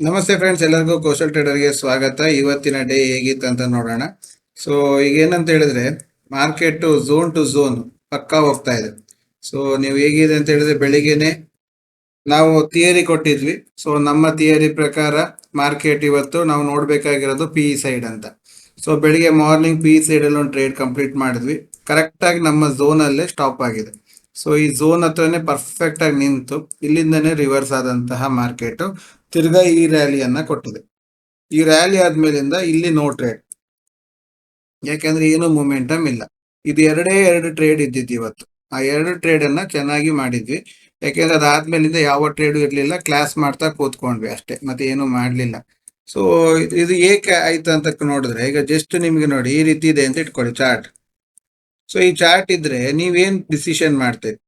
ನಮಸ್ತೆ ಫ್ರೆಂಡ್ಸ್ ಎಲ್ಲರಿಗೂ ಕೌಶಲ್ ಟ್ರೇಡರ್ಗೆ ಸ್ವಾಗತ. ಇವತ್ತಿನ ಡೇ ಹೇಗಿತ್ತು ಅಂತ ನೋಡೋಣ. ಸೊ ಈಗ ಏನಂತ ಹೇಳಿದ್ರೆ ಮಾರ್ಕೆಟ್ ಝೋನ್ ಟು ಝೋನ್ ಪಕ್ಕಾ ಹೋಗ್ತಾ ಇದೆ. ಸೊ ನೀವು ಹೇಗಿದೆ ಅಂತ ಹೇಳಿದ್ರೆ, ಬೆಳಿಗ್ಗೆನೆ ನಾವು ಥಿಯರಿ ಕೊಟ್ಟಿದ್ವಿ. ಸೊ ನಮ್ಮ ಥಿಯರಿ ಪ್ರಕಾರ ಮಾರ್ಕೆಟ್ ಇವತ್ತು ನಾವು ನೋಡ್ಬೇಕಾಗಿರೋದು ಪಿ ಸೈಡ್ ಅಂತ. ಸೊ ಬೆಳಿಗ್ಗೆ ಮಾರ್ನಿಂಗ್ ಪಿ ಸೈಡ್ ಅಲ್ಲಿ ಒಂದು ಟ್ರೇಡ್ ಕಂಪ್ಲೀಟ್ ಮಾಡಿದ್ವಿ. ಕರೆಕ್ಟ್ ಆಗಿ ನಮ್ಮ ಝೋನ್ ಅಲ್ಲೇ ಸ್ಟಾಪ್ ಆಗಿದೆ. ಸೊ ಈ ಝೋನ್ ಹತ್ರನೇ ಪರ್ಫೆಕ್ಟ್ ಆಗಿ ನಿಂತು, ಇಲ್ಲಿಂದನೇ ರಿವರ್ಸ್ ಆದಂತಹ ಮಾರ್ಕೆಟ್ ತಿರ್ಗಾ ಈ ರ್ಯಾಲಿಯನ್ನ ಕೊಟ್ಟಿದೆ. ಈ ರ್ಯಾಲಿ ಆದ್ಮೇಲಿಂದ ಇಲ್ಲಿ ನೋ ಟ್ರೇಡ್ ಯಾಕೆಂದ್ರೆ ಏನು ಮೂಮೆಂಟಮ್ ಇಲ್ಲ. ಇದು ಎರಡೇ ಎರಡು ಟ್ರೇಡ್ ಇದ್ದಿದ್ದು ಇವತ್ತು. ಆ ಎರಡು ಟ್ರೇಡ್ ಅನ್ನ ಚೆನ್ನಾಗಿ ಮಾಡಿದ್ವಿ. ಯಾಕೆಂದ್ರೆ ಅದಾದ್ಮೇಲಿಂದ ಯಾವ ಟ್ರೇಡು ಇರ್ಲಿಲ್ಲ ಕ್ಲಾಸ್ ಮಾಡ್ತಾ ಕೂತ್ಕೊಂಡ್ವಿ ಅಷ್ಟೇ. ಮತ್ತೆ ಏನು ಮಾಡ್ಲಿಲ್ಲ. ಸೊ ಇದು ಏಕೆ ಆಯ್ತು ಅಂತ ನೋಡಿದ್ರೆ, ಈಗ ಜಸ್ಟ್ ನಿಮ್ಗೆ ನೋಡಿ, ಈ ರೀತಿ ಇದೆ ಅಂತ ಇಟ್ಕೊಳ್ಳಿ ಚಾರ್ಟ್ ಸೊ ಈ ಚಾರ್ಟ್ ಇದ್ರೆ ನೀವೇನ್ ಡಿಸಿಷನ್ ಮಾಡ್ತೀರಿ?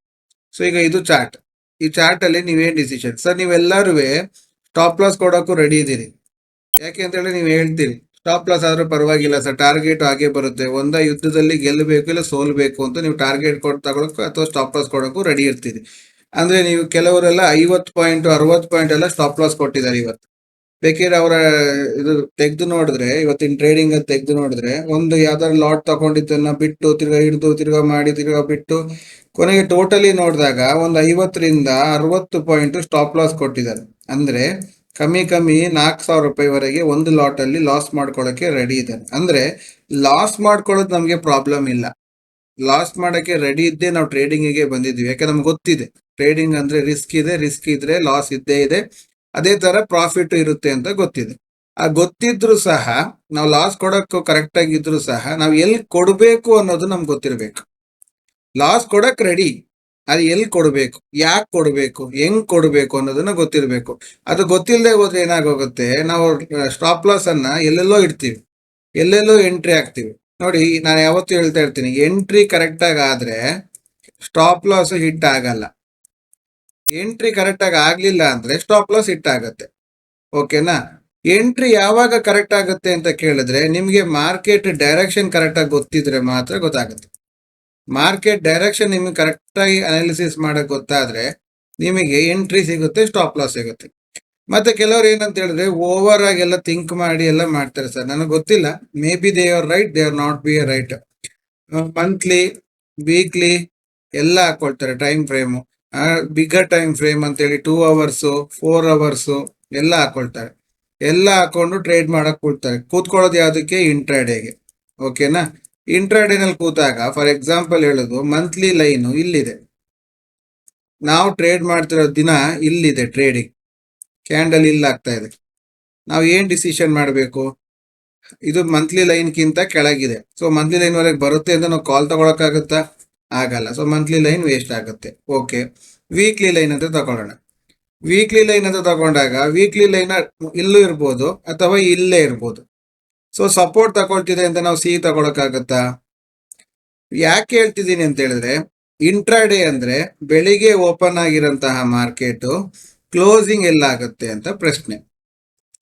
ಸೊ ಈಗ ಇದು ಚಾರ್ಟ್ ಈ ಚಾರ್ಟ್ ಅಲ್ಲಿ ನೀವೇನ್ ಡಿಸಿಷನ್ ಸರ್ ನೀವೆಲ್ಲರೂ ಸ್ಟಾಪ್ ಲಾಸ್ ಕೊಡೋಕ್ಕೂ ರೆಡಿ ಇದ್ದೀರಿ. ಯಾಕೆ ಅಂತೇಳಿ ನೀವು ಹೇಳ್ತೀರಿ. ಸ್ಟಾಪ್ ಲಾಸ್ ಆದರೂ ಪರವಾಗಿಲ್ಲ ಸರ್. ಟಾರ್ಗೆಟ್ ಹಾಗೆ ಬರುತ್ತೆ. ಒಂದ ಯುದ್ಧದಲ್ಲಿ ಗೆಲ್ಲಬೇಕು ಇಲ್ಲ ಸೋಲ್ಬೇಕು ಅಂತ ನೀವು ಟಾರ್ಗೆಟ್ ಕೊಟ್ಟು ತಗೊಳಕ್ಕೂ ಅಥವಾ ಸ್ಟಾಪ್ ಲಾಸ್ ಕೊಡೋಕ್ಕೂ ರೆಡಿ ಇರ್ತೀರಿ. ಅಂದ್ರೆ ನೀವು ಕೆಲವರೆಲ್ಲ ಐವತ್ತು ಪಾಯಿಂಟ್ ಅರವತ್ತು ಪಾಯಿಂಟ್ ಎಲ್ಲ ಸ್ಟಾಪ್ ಲಾಸ್ ಕೊಟ್ಟಿದ್ದಾರೆ ಇವತ್ತು. ಬೇಕಿದ್ರೆ ಅವರ ಇದು ತೆಗೆದು ನೋಡಿದ್ರೆ, ಇವತ್ತಿನ ಟ್ರೇಡಿಂಗ್ ತೆಗ್ದು ನೋಡಿದ್ರೆ, ಒಂದು ಯಾವ್ದಾದ್ರು ಲಾಟ್ ತಗೊಂಡಿದ್ದನ್ನ ಬಿಟ್ಟು ತಿರ್ಗಾ ಹಿಡಿದು ತಿರ್ಗಾ ಮಾಡಿ ತಿರ್ಗಾ ಬಿಟ್ಟು, ಕೊನೆಗೆ ಟೋಟಲಿ ನೋಡಿದಾಗ ಒಂದು ಐವತ್ತರಿಂದ ಅರವತ್ತು ಪಾಯಿಂಟ್ ಸ್ಟಾಪ್ ಲಾಸ್ ಕೊಟ್ಟಿದ್ದಾರೆ. ಅಂದ್ರೆ ಕಮ್ಮಿ ಕಮ್ಮಿ ನಾಲ್ಕು ಸಾವಿರ ರೂಪಾಯಿವರೆಗೆ ಒಂದು ಲಾಟ್ ಅಲ್ಲಿ ಲಾಸ್ ಮಾಡ್ಕೊಳ್ಳೋಕೆ ರೆಡಿ ಇದ್ದಾರೆ. ಅಂದ್ರೆ ಲಾಸ್ ಮಾಡ್ಕೊಳ್ಳೋದು ನಮಗೆ ಪ್ರಾಬ್ಲಮ್ ಇಲ್ಲ. ಲಾಸ್ ಮಾಡಕ್ಕೆ ರೆಡಿ ಇದ್ದೇ ನಾವು ಟ್ರೇಡಿಂಗಿಗೆ ಬಂದಿದ್ವಿ ಯಾಕೆ ನಮ್ಗೆ ಗೊತ್ತಿದೆ. ಟ್ರೇಡಿಂಗ್ ಅಂದ್ರೆ ರಿಸ್ಕ್ ಇದೆ ರಿಸ್ಕ್ ಇದ್ರೆ ಲಾಸ್ ಇದ್ದೇ ಇದೆ. ಅದೇ ತರ ಪ್ರಾಫಿಟ್ ಇರುತ್ತೆ ಅಂತ ಗೊತ್ತಿದೆ. ಆ ಗೊತ್ತಿದ್ರು ಸಹ, ನಾವು ಲಾಸ್ ಕೊಡಕ್ಕೂ ಕರೆಕ್ಟ್ ಆಗಿದ್ರು ಸಹ, ನಾವು ಎಲ್ಲಿ ಕೊಡಬೇಕು ಅನ್ನೋದು ನಮ್ಗೆ ಗೊತ್ತಿರಬೇಕು. ಲಾಸ್ ಕೊಡಕ್ ರೆಡಿ ಅದು ಎಲ್ಲಿ ಕೊಡಬೇಕು, ಯಾಕೆ ಕೊಡಬೇಕು, ಹೆಂಗ್ ಕೊಡಬೇಕು ಅನ್ನೋದನ್ನ ಗೊತ್ತಿರಬೇಕು. ಅದು ಗೊತ್ತಿಲ್ಲದೆ ಹೋದ್ರೆ ಏನಾಗೋಗುತ್ತೆ, ನಾವು ಸ್ಟಾಪ್ ಲಾಸ್ ಅನ್ನ ಎಲ್ಲೆಲ್ಲೋ ಇಡ್ತೀವಿ, ಎಲ್ಲೆಲ್ಲೋ ಎಂಟ್ರಿ ಆಗ್ತೀವಿ ನೋಡಿ, ನಾನು ಯಾವತ್ತೂ ಹೇಳ್ತಾ ಇರ್ತೀನಿ ಎಂಟ್ರಿ ಕರೆಕ್ಟಾಗಿ ಆದ್ರೆ ಸ್ಟಾಪ್ ಲಾಸ್ ಹಿಟ್ ಆಗಲ್ಲ. ಎಂಟ್ರಿ ಕರೆಕ್ಟ್ ಆಗಲಿಲ್ಲ ಅಂದ್ರೆ ಸ್ಟಾಪ್ ಲಾಸ್ ಇಟ್ಟಾಗತ್ತೆ ಓಕೆನಾ ಎಂಟ್ರಿ ಯಾವಾಗ ಕರೆಕ್ಟ್ ಆಗುತ್ತೆ ಅಂತ ಕೇಳಿದ್ರೆ ನಿಮಗೆ ಮಾರ್ಕೆಟ್ ಡೈರೆಕ್ಷನ್ ಕರೆಕ್ಟ್ ಆಗಿ ಗೊತ್ತಿದ್ರೆ ಮಾತ್ರ ಗೊತ್ತಾಗುತ್ತೆ. ಮಾರ್ಕೆಟ್ ಡೈರೆಕ್ಷನ್ ನಿಮಗೆ ಕರೆಕ್ಟಾಗಿ ಅನಾಲಿಸಿಸ್ ಮಾಡಕ್ ಗೊತ್ತಾದ್ರೆ ನಿಮಗೆ ಎಂಟ್ರಿ ಸಿಗುತ್ತೆ ಸ್ಟಾಪ್ ಲಾಸ್ ಸಿಗುತ್ತೆ. ಮತ್ತೆ ಕೆಲವರು ಏನಂತ ಹೇಳಿದ್ರೆ ಓವರ್ ಆಗಿ ಎಲ್ಲ ಥಿಂಕ್ ಮಾಡಿ ಎಲ್ಲ ಮಾಡ್ತಾರೆ ಸರ್. ನನಗೆ ಗೊತ್ತಿಲ್ಲ. Maybe they are right they are not be right monthly weekly ಎಲ್ಲ ಹಾಕೊಳ್ತಾರೆ time frame bigger time frame ಅಂತೇಳಿ ಟೂ ಅವರ್ಸು ಫೋರ್ ಅವರ್ಸು ಎಲ್ಲ ಹಾಕೊಳ್ತಾರೆ. ಎಲ್ಲ ಹಾಕೊಂಡು ಟ್ರೇಡ್ ಮಾಡಕ್ ಕೂಡ್ತಾರೆ. ಕೂತ್ಕೊಳ್ಳೋದು ಯಾವ್ದಕ್ಕೆ? ಇಂಟ್ರಾಡೇಗೆ ಓಕೆನಾ ಇಂಟ್ರಾಡೇನಲ್ಲಿ ಕೂತಾಗ ಫಾರ್ ಎಕ್ಸಾಂಪಲ್ ಹೇಳೋದು ಮಂತ್ಲಿ ಲೈನು ಇಲ್ಲಿದೆ. ನಾವು ಟ್ರೇಡ್ ಮಾಡ್ತಿರೋ ದಿನ ಇಲ್ಲಿದೆ ಟ್ರೇಡಿಂಗ್ ಕ್ಯಾಂಡಲ್ ಇಲ್ಲಾಗ್ತಾ ಇದೆ. ನಾವು ಏನ್ ಡಿಸಿಷನ್ ಮಾಡಬೇಕು? ಇದು ಮಂತ್ಲಿ ಲೈನ್ಗಿಂತ ಕೆಳಗಿದೆ. ಸೊ ಮಂತ್ಲಿ ಲೈನ್ವರೆಗೆ ಬರುತ್ತೆ ಅಂತ ನಾವು ಕಾಲ್ ತಗೊಳಕ್ಕಾಗುತ್ತಾ? ಆಗಲ್ಲ. ಸೊ ಮಂತ್ಲಿ ಲೈನ್ ವೇಸ್ಟ್ ಆಗುತ್ತೆ. ಓಕೆ ವೀಕ್ಲಿ ಲೈನ್ ಅಂತ ತಗೊಳ್ಳೋಣ. ವೀಕ್ಲಿ ಲೈನ್ ಅಂತ ತಗೊಂಡಾಗ ವೀಕ್ಲಿ ಲೈನ್ ಇಲ್ಲೂ ಇರ್ಬೋದು ಅಥವಾ ಇಲ್ಲೇ ಇರ್ಬೋದು. ಸೊ ಸಪೋರ್ಟ್ ತಗೊಳ್ತಿದೆ ಅಂತ ನಾವು ಸಿ ತಗೊಳಕ್ಕಾಗತ್ತಾ? ಯಾಕೆ ಹೇಳ್ತಿದ್ದೀನಿ ಅಂತ ಹೇಳಿದ್ರೆ ಇಂಟ್ರಾಡೇ ಅಂದ್ರೆ ಬೆಳಿಗ್ಗೆ ಓಪನ್ ಆಗಿರಂತಹ ಮಾರ್ಕೆಟ್ ಕ್ಲೋಸಿಂಗ್ ಎಲ್ಲ ಆಗುತ್ತೆ ಅಂತ ಪ್ರಶ್ನೆ.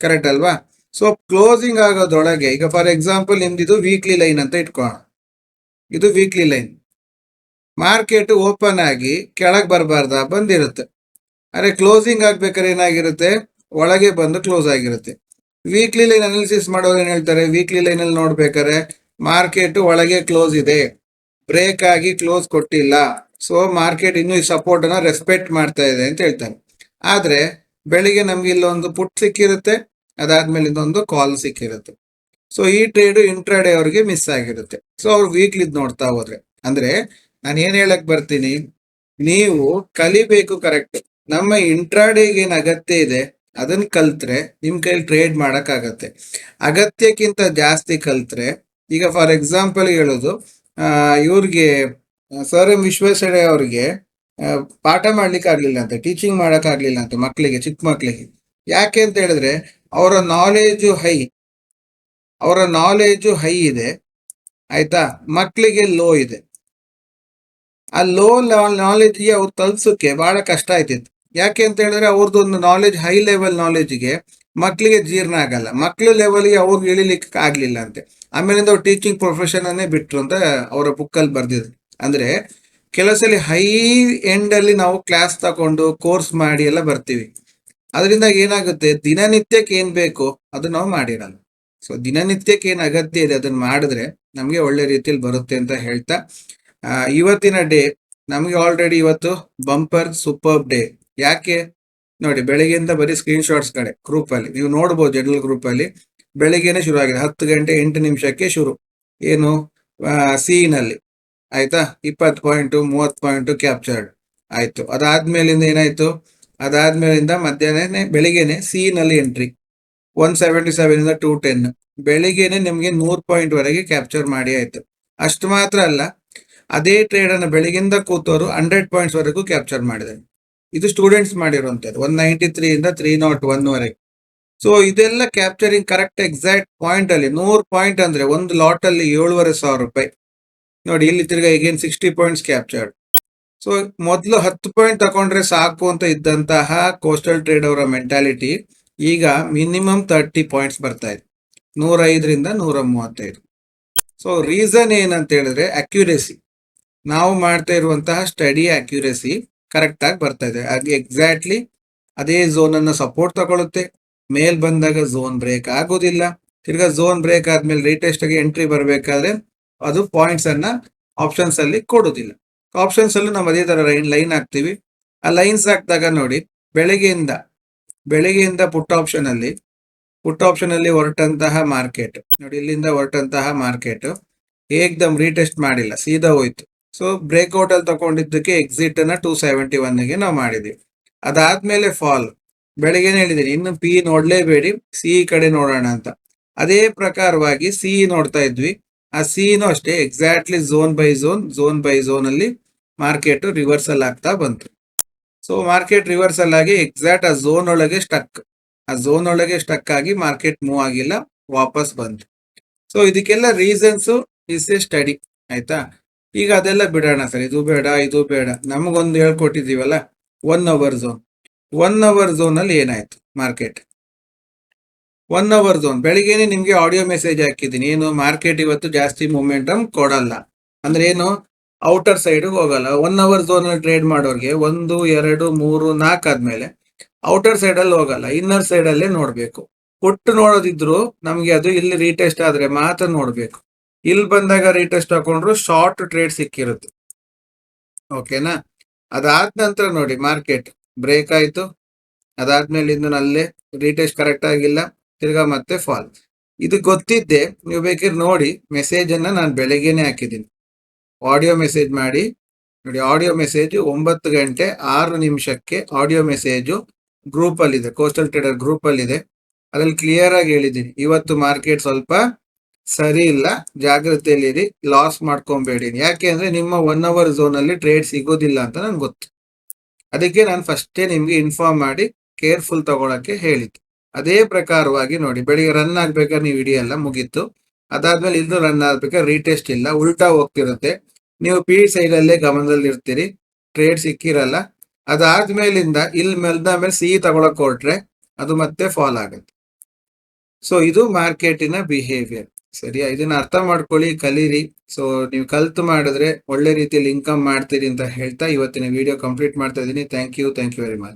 ಕರೆಕ್ಟ್ ಅಲ್ವಾ? ಸೊ ಕ್ಲೋಸಿಂಗ್ ಆಗೋದೊಳಗೆ ಈಗ ಫಾರ್ ಎಕ್ಸಾಂಪಲ್ ನಿಮ್ದಿದು ವೀಕ್ಲಿ ಲೈನ್ ಅಂತ ಇಟ್ಕೋಣ ಇದು ವೀಕ್ಲಿ ಲೈನ್ ಮಾರ್ಕೆಟ್ ಓಪನ್ ಆಗಿ ಕೆಳಗೆ ಬರಬಾರ್ದ, ಬಂದಿರುತ್ತೆ. ಅರೆ ಕ್ಲೋಸಿಂಗ್ ಆಗ್ಬೇಕಾದ್ರೆ ಏನಾಗಿರುತ್ತೆ? ಒಳಗೆ ಬಂದು ಕ್ಲೋಸ್ ಆಗಿರುತ್ತೆ. ವೀಕ್ಲಿ ಲೈನ್ ಅನಾಲಿಸಿಸ್ ಮಾಡೋರು ಏನ್ ಹೇಳ್ತಾರೆ? ವೀಕ್ಲಿ ಲೈನ್ ಅಲ್ಲಿ ನೋಡ್ಬೇಕಾದ್ರೆ ಮಾರ್ಕೆಟ್ ಒಳಗೆ ಕ್ಲೋಸ್ ಇದೆ. ಬ್ರೇಕ್ ಆಗಿ ಕ್ಲೋಸ್ ಕೊಟ್ಟಿಲ್ಲ. ಸೊ ಮಾರ್ಕೆಟ್ ಇನ್ನು ಈ ಸಪೋರ್ಟ್ ಅನ್ನ ರೆಸ್ಪೆಕ್ಟ್ ಮಾಡ್ತಾ ಇದೆ ಅಂತ ಹೇಳ್ತಾರೆ. ಆದ್ರೆ ಬೆಳಿಗ್ಗೆ ನಮ್ಗೆ ಇಲ್ಲೊಂದು ಪುಟ್ ಸಿಕ್ಕಿರುತ್ತೆ. ಅದಾದ್ಮೇಲೆ ಇನ್ನೊಂದು ಕಾಲ್ ಸಿಕ್ಕಿರುತ್ತೆ. ಸೊ ಈ ಟ್ರೇಡ್ ಇಂಟ್ರಾಡೇ ಅವ್ರಿಗೆ ಮಿಸ್ ಆಗಿರುತ್ತೆ. ಸೊ ಅವ್ರು ವೀಕ್ಲಿ ನೋಡ್ತಾ ಹೋದ್ರೆ. ಅಂದ್ರೆ ನಾನು ಏನ್ ಹೇಳಕ್ ಬರ್ತೀನಿ? ನೀವು ಕಲಿಬೇಕು ಕರೆಕ್ಟ್ ನಮ್ಮ ಇಂಟ್ರಾಡೇಗೆ ಏನ್ ಅಗತ್ಯ ಇದೆ? ಅದನ್ನ ಕಲ್ತ್ರೆ ನಿಮ್ ಕೈಲಿ ಟ್ರೇಡ್ ಮಾಡಕ್ ಆಗತ್ತೆ ಅಗತ್ಯಕ್ಕಿಂತ ಜಾಸ್ತಿ ಕಲ್ತ್ರೆ, ಈಗ ಫಾರ್ ಎಕ್ಸಾಂಪಲ್ ಹೇಳೋದು ಇವ್ರಿಗೆ ಸರ್ ಎಂ ವಿಶ್ವೇಶ್ವರಯ್ಯ ಅವ್ರಿಗೆ ಪಾಠ ಮಾಡ್ಲಿಕ್ಕೆ ಆಗ್ಲಿಲ್ಲ ಅಂತ ಟೀಚಿಂಗ್ ಮಾಡಕ್ ಆಗ್ಲಿಲ್ಲ ಅಂತ ಮಕ್ಕಳಿಗೆ ಚಿಕ್ಕ ಮಕ್ಕಳಿಗೆ ಯಾಕೆ ಅಂತ ಹೇಳಿದ್ರೆ, ಅವರ ನಾಲೆಜು ಹೈ ಅವರ ನಾಲೆಜು ಹೈ ಇದೆ. ಆಯ್ತಾ? ಮಕ್ಕಳಿಗೆ ಲೋ ಇದೆ. ಆ ಲೋ ನಾಲೆಜ್ಗೆ ಅವ್ರು ತಲ್ಸಕ್ಕೆ ಭಾಳ ಕಷ್ಟ ಆಯ್ತಿತ್ತು. ಯಾಕೆ ಅಂತ ಹೇಳಿದ್ರೆ ಅವ್ರದ್ದು ಒಂದು ನಾಲೆಜ್ ಹೈ ಲೆವೆಲ್ ನಾಲೆಜ್ಗೆ ಮಕ್ಕಳಿಗೆ ಜೀರ್ಣ ಆಗಲ್ಲ. ಮಕ್ಕಳ ಲೆವೆಲ್ಗೆ ಅವ್ರಿಗೆ ಇಳಿಲಿಕ್ಕೆ ಆಗ್ಲಿಲ್ಲ ಅಂತೆ. ಆಮೇಲಿಂದ ಅವ್ರು ಟೀಚಿಂಗ್ ಪ್ರೊಫೆಷನ್ ಅನ್ನೇ ಬಿಟ್ರು ಅಂತ ಅವರ ಬುಕ್ಕಲ್ಲಿ ಬರ್ದಿದ್ರು. ಅಂದ್ರೆ ಕೆಲಸಲ್ಲಿ ಹೈ ಎಂಡ್ ಅಲ್ಲಿ ನಾವು ಕ್ಲಾಸ್ ತಗೊಂಡು ಕೋರ್ಸ್ ಮಾಡಿ ಎಲ್ಲ ಬರ್ತೀವಿ. ಅದರಿಂದ ಏನಾಗುತ್ತೆ? ದಿನನಿತ್ಯಕ್ಕೆ ಏನ್ ಬೇಕು ಅದು ನಾವು ಮಾಡಿರಲ್ಲ. ಸೊ ದಿನನಿತ್ಯಕ್ಕೆ ಏನು ಅಗತ್ಯ ಇದೆ ಅದನ್ನ ಮಾಡಿದ್ರೆ ನಮ್ಗೆ ಒಳ್ಳೆ ರೀತಿಯಲ್ಲಿ ಬರುತ್ತೆ ಅಂತ ಹೇಳ್ತಾ ಇವತ್ತಿನ ಡೇ, ನಮಗೆ ಆಲ್ರೆಡಿ ಇವತ್ತು ಬಂಪರ್ ಸೂಪರ್ ಡೇ ಯಾಕೆ? ನೋಡಿ, ಬೆಳಿಗ್ಗೆಯಿಂದ ಬರೀ ಸ್ಕ್ರೀನ್ ಶಾಟ್ಸ್ ಕಡೆ ಗ್ರೂಪ್ ಅಲ್ಲಿ. ನೀವು ನೋಡ್ಬೋದು ಜನರಲ್ ಗ್ರೂಪ್ ಅಲ್ಲಿ. ಬೆಳಿಗ್ಗೆನೆ ಶುರು ಆಗಿದೆ. ಹತ್ತು ಗಂಟೆ ಎಂಟು ನಿಮಿಷಕ್ಕೆ ಶುರು. ಏನು? ಸೀನ್ನಲ್ಲಿ ಆಯ್ತಾ? ಇಪ್ಪತ್ತು ಪಾಯಿಂಟ್ ಮೂವತ್ತು ಪಾಯಿಂಟ್ ಕ್ಯಾಪ್ಚರ್ಡ್ ಆಯ್ತು. ಅದಾದ್ಮೇಲಿಂದ ಏನಾಯ್ತು? ಅದಾದ್ಮೇಲಿಂದ ಮಧ್ಯಾಹ್ನ ಬೆಳಿಗ್ಗೆನೆ ಸೀನ್ನಲ್ಲಿ ಎಂಟ್ರಿ ಒನ್ ಸೆವೆಂಟಿ ಸೆವೆನ್ ಇಂದ ಟೂ ಟೆನ್. ಬೆಳಿಗ್ಗೆನೆ ನಿಮ್ಗೆ ನೂರು ಪಾಯಿಂಟ್ ವರೆಗೆ ಕ್ಯಾಪ್ಚರ್ ಮಾಡಿ ಆಯ್ತು. ಅಷ್ಟು ಮಾತ್ರ ಅಲ್ಲ ಅದೇ ಟ್ರೇಡ್ ಅನ್ನು ಬೆಳಿಗ್ಗೆಯಿಂದ ಕೂತವರು ಹಂಡ್ರೆಡ್ ಪಾಯಿಂಟ್ಸ್ ವರೆಗೂ ಕ್ಯಾಪ್ಚರ್ ಮಾಡಿದ್ದಾರೆ ಇದು ಸ್ಟೂಡೆಂಟ್ಸ್ ಮಾಡಿರುವಂತದ್ದು ಒನ್ ನೈಂಟಿ ತ್ರೀ ಇಂದ ತ್ರೀ ನಾಟ್ ಒನ್ ವರೆಗೆ. ಸೊ ಇದೆಲ್ಲ ಕ್ಯಾಪ್ಚರಿಂಗ್ ಕರೆಕ್ಟ್ ಎಕ್ಸಾಕ್ಟ್ ಪಾಯಿಂಟ್ ಅಲ್ಲಿ, ನೂರು ಪಾಯಿಂಟ್ ಅಂದ್ರೆ ಒಂದು ಲಾಟ್ ಅಲ್ಲಿ ಏಳುವರೆ ಸಾವಿರ ರೂಪಾಯಿ. ನೋಡಿ, ಇಲ್ಲಿ ತಿರ್ಗಾ ಈಗೇನ್ ಸಿಕ್ಸ್ಟಿ ಪಾಯಿಂಟ್ಸ್ ಕ್ಯಾಪ್ಚರ್ಡ್ ಸೊ ಮೊದಲು ಹತ್ತು ಪಾಯಿಂಟ್ ತಗೊಂಡ್ರೆ ಸಾಕು ಅಂತ ಇದ್ದಂತಹ ಕೋಸ್ಟಲ್ ಟ್ರೇಡ್ ಅವರ ಮೆಂಟಾಲಿಟಿ ಈಗ ಮಿನಿಮಮ್ ತರ್ಟಿ ಪಾಯಿಂಟ್ಸ್ ಬರ್ತಾ ಇದೆ. ನೂರೈದರಿಂದ ನೂರ ಮೂವತ್ತೈದು ಸೊ ರೀಸನ್ ಏನಂತ ಹೇಳಿದ್ರೆ ಅಕ್ಯುರೇಸಿ ನಾವು ಮಾಡ್ತಾ ಇರುವಂತಹ ಸ್ಟಡಿ ಆಕ್ಯುರೇಸಿ ಕರೆಕ್ಟ್ ಆಗಿ ಬರ್ತಾ ಇದೆ. ಅದು ಎಕ್ಸಾಕ್ಟ್ಲಿ ಅದೇ ಝೋನ್ ಅನ್ನ ಸಪೋರ್ಟ್ ತಗೊಳುತ್ತೆ ಮೇಲ್ ಬಂದಾಗ ಝೋನ್ ಬ್ರೇಕ್ ಆಗೋದಿಲ್ಲ. ತಿರ್ಗಾ ಝೋನ್ ಬ್ರೇಕ್ ಆದ್ಮೇಲೆ ರೀಟೆಸ್ಟ್ ಆಗಿ ಎಂಟ್ರಿ ಬರಬೇಕಾದ್ರೆ ಅದು ಪಾಯಿಂಟ್ಸ್ ಅನ್ನ ಆಪ್ಷನ್ಸ್ ಅಲ್ಲಿ ಕೊಡೋದಿಲ್ಲ. ಆಪ್ಷನ್ಸ್ ಅಲ್ಲೂ ನಾವು ಅದೇ ತರ ಲೈನ್ ಲೈನ್ ಹಾಕ್ತಿವಿ. ಆ ಲೈನ್ಸ್ ಹಾಕಿದಾಗ ನೋಡಿ ಬೆಳಗ್ಗೆಯಿಂದ ಬೆಳಗ್ಗೆಯಿಂದ ಪುಟ್ ಆಪ್ಷನ್ ಅಲ್ಲಿ ಪುಟ್ ಆಪ್ಷನ್ ಅಲ್ಲಿ ಹೊರಟಂತಹ ಮಾರ್ಕೆಟ್ ನೋಡಿ ಇಲ್ಲಿಂದ ಹೊರಟಂತಹ ಮಾರ್ಕೆಟ್ ಏಕ್ದಮ್ ರೀಟೆಸ್ಟ್ ಮಾಡಿಲ್ಲ. ಸೀದಾ ಹೋಯ್ತು. ಸೊ ಬ್ರೇಕ್ಔಟ್ ಅಲ್ಲಿ ತಗೊಂಡಿದ್ದಕ್ಕೆ ಎಕ್ಸಿಟ್ ಅನ್ನ ಟೂ ಸೆವೆಂಟಿ ಒನ್ಗೆ ನಾವು ಮಾಡಿದ್ವಿ. ಅದಾದ್ಮೇಲೆ ಫಾಲ್ ಬೆಳಗ್ಗೆನೆ ಹೇಳಿದ್ದೀನಿ ಇನ್ನು ಪಿ ನೋಡ್ಲೇಬೇಡಿ ಸಿ ಕಡೆ ನೋಡೋಣ ಅಂತ. ಅದೇ ಪ್ರಕಾರವಾಗಿ ಸಿ ನೋಡ್ತಾ ಇದ್ವಿ. ಆ ಸಿನೂ ಅಷ್ಟೇ exactly zone by zone zone by zone ಅಲ್ಲಿ ಮಾರ್ಕೆಟ್ ರಿವರ್ಸಲ್ ಆಗ್ತಾ ಬಂತು. ಸೊ ಮಾರ್ಕೆಟ್ ರಿವರ್ಸಲ್ ಆಗಿ ಎಕ್ಸಾಕ್ಟ್ ಆ ಝೋನ್ ಒಳಗೆ ಸ್ಟಕ್ ಆ ಝೋನ್ ಒಳಗೆ ಸ್ಟಕ್ ಆಗಿ ಮಾರ್ಕೆಟ್ ಮೂವ್ ಆಗಿಲ್ಲ, ವಾಪಸ್ ಬಂತು. ಸೊ ಇದಕ್ಕೆಲ್ಲ ರೀಸನ್ಸ್ ಇಸ್ ಎ ಸ್ಟಡಿ ಆಯ್ತಾ? ಈಗ ಅದೆಲ್ಲ ಬಿಡೋಣ ಸರ್, ಇದು ಬೇಡ ಇದು ಬೇಡ. ನಮಗೊಂದು ಹೇಳ್ಕೊಟ್ಟಿದ್ದೀವಲ್ಲ one hour zone one hour zone ಅಲ್ಲಿ ಏನಾಯ್ತು ಮಾರ್ಕೆಟ್? ಒನ್ ಅವರ್ ಝೋನ್ ಬೆಳಿಗ್ಗೆನೆ ನಿಮಗೆ ಆಡಿಯೋ ಮೆಸೇಜ್ ಹಾಕಿದ್ದೀನಿ. ಏನು, ಮಾರ್ಕೆಟ್ ಇವತ್ತು ಜಾಸ್ತಿ ಮೂಮೆಂಟಮ್ ಕೊಡಲ್ಲ. ಅಂದ್ರೆ ಏನು ಔಟರ್ ಸೈಡ್ ಹೋಗಲ್ಲ. ಒನ್ ಅವರ್ ಝೋನ್ ಅಲ್ಲಿ ಟ್ರೇಡ್ ಮಾಡೋರಿಗೆ ಒಂದು, ಎರಡು, ಮೂರು, ನಾಲ್ಕು ಆದ್ಮೇಲೆ ಔಟರ್ ಸೈಡ್ ಅಲ್ಲಿ ಹೋಗಲ್ಲ. ಇನ್ನರ್ ಸೈಡ್ ಅಲ್ಲೇ ನೋಡ್ಬೇಕು. ಒಟ್ಟು ನೋಡೋದಿದ್ರು ನಮ್ಗೆ ಅದು ಇಲ್ಲಿ ರೀಟೆಸ್ಟ್ ಆದ್ರೆ ಮಾತ್ರ ನೋಡ್ಬೇಕು. ಇಲ್ಲಿ ಬಂದಾಗ ರೀಟೆಸ್ಟ್ ಹಾಕೊಂಡ್ರು ಶಾರ್ಟ್ ಟ್ರೇಡ್ ಸಿಕ್ಕಿರುತ್ತೆ. ಓಕೆನಾ ಅದಾದ ನಂತರ ನೋಡಿ ಮಾರ್ಕೆಟ್ ಬ್ರೇಕ್ ಆಯ್ತು. ಅದಾದ್ಮೇಲೆ ಇನ್ನು ಅಲ್ಲೇ ರೀಟೆಸ್ಟ್ ಕರೆಕ್ಟ್ ಆಗಿಲ್ಲ. ತಿರ್ಗಾ ಮತ್ತೆ ಫಾಲ್ ಇದು ಗೊತ್ತಿದ್ದೆ, ನೀವು ಬೇಕಿದ್ರೆ ನೋಡಿ ಮೆಸೇಜ್ ಅನ್ನ ನಾನು ಬೆಳಗ್ಗೆನೆ ಹಾಕಿದ್ದೀನಿ. ಆಡಿಯೋ ಮೆಸೇಜ್ ಮಾಡಿ. ನೋಡಿ ಆಡಿಯೋ ಮೆಸೇಜ್ ಒಂಬತ್ತು ಗಂಟೆ ಆರು ನಿಮಿಷಕ್ಕೆ ಆಡಿಯೋ ಮೆಸೇಜು ಗ್ರೂಪ್ ಅಲ್ಲಿ ಇದೆ ಕೋಸ್ಟಲ್ ಟ್ರೇಡರ್ ಗ್ರೂಪ್ ಅಲ್ಲಿ ಇದೆ ಅದ್ರಲ್ಲಿ ಕ್ಲಿಯರ್ ಆಗಿ ಹೇಳಿದ್ದೀನಿ. ಇವತ್ತು ಮಾರ್ಕೆಟ್ ಸ್ವಲ್ಪ ಸರಿ ಇಲ್ಲ, ಜಾಗ್ರತೆಯಲ್ಲಿರಿ ಲಾಸ್ ಮಾಡ್ಕೊಂಬೇಡಿ ಯಾಕೆ ಅಂದ್ರೆ ನಿಮ್ಮ ಒನ್ ಅವರ್ ಝೋನ್ ಅಲ್ಲಿ ಟ್ರೇಡ್ ಸಿಗೋದಿಲ್ಲ ಅಂತ ನನ್ಗೆ ಗೊತ್ತು. ಅದಕ್ಕೆ ನಾನು ಫಸ್ಟೇ ನಿಮ್ಗೆ ಇನ್ಫಾರ್ಮ್ ಮಾಡಿ ಕೇರ್ಫುಲ್ ತಗೊಳಕ್ಕೆ ಹೇಳಿದ್ದು. ಅದೇ ಪ್ರಕಾರವಾಗಿ ನೋಡಿ, ಬೆಳಿಗ್ಗೆ ರನ್ ಆಗ್ಬೇಕಾದ್ರೆ ನೀವು ಹಿಡಿಯಲ್ಲ ಮುಗೀತು. ಅದಾದ್ಮೇಲೆ ಇಲ್ಲೂ ರನ್ ಆಗ್ಬೇಕಾದ್ರೆ ರೀಟೆಸ್ಟ್ ಇಲ್ಲ, ಉಲ್ಟಾ ಹೋಗ್ತಿರುತ್ತೆ. ನೀವು ಪಿ ಸೈಡ್ ಅಲ್ಲೇ ಗಮನದಲ್ಲಿ ಇರ್ತೀರಿ ಟ್ರೇಡ್ ಸಿಕ್ಕಿರಲ್ಲ. ಅದಾದ್ಮೇಲಿಂದ ಇಲ್ಲಿ ಮೆಲ್ದ ಮೇಲೆ ಸಿ ತಗೊಳಕ್ ಹೊರಟ್ರೆ ಅದು ಮತ್ತೆ ಫಾಲ್ ಆಗುತ್ತೆ. ಸೊ ಇದು ಮಾರ್ಕೆಟಿನ ಬಿಹೇವಿಯರ್ ಸರಿಯಾ? ಇದನ್ನ ಅರ್ಥ ಮಾಡ್ಕೊಳ್ಳಿ, ಕಲೀರಿ. ಸೊ ನೀವು ಕಲ್ತು ಮಾಡಿದ್ರೆ ಒಳ್ಳೆ ರೀತಿಯಲ್ಲಿ ಇನ್ಕಮ್ ಮಾಡ್ತೀರಿ ಅಂತ ಹೇಳ್ತಾ ಇವತ್ತಿನ ವಿಡಿಯೋ ಕಂಪ್ಲೀಟ್ ಮಾಡ್ತಾ ಇದ್ದೀನಿ. Thank you thank you very much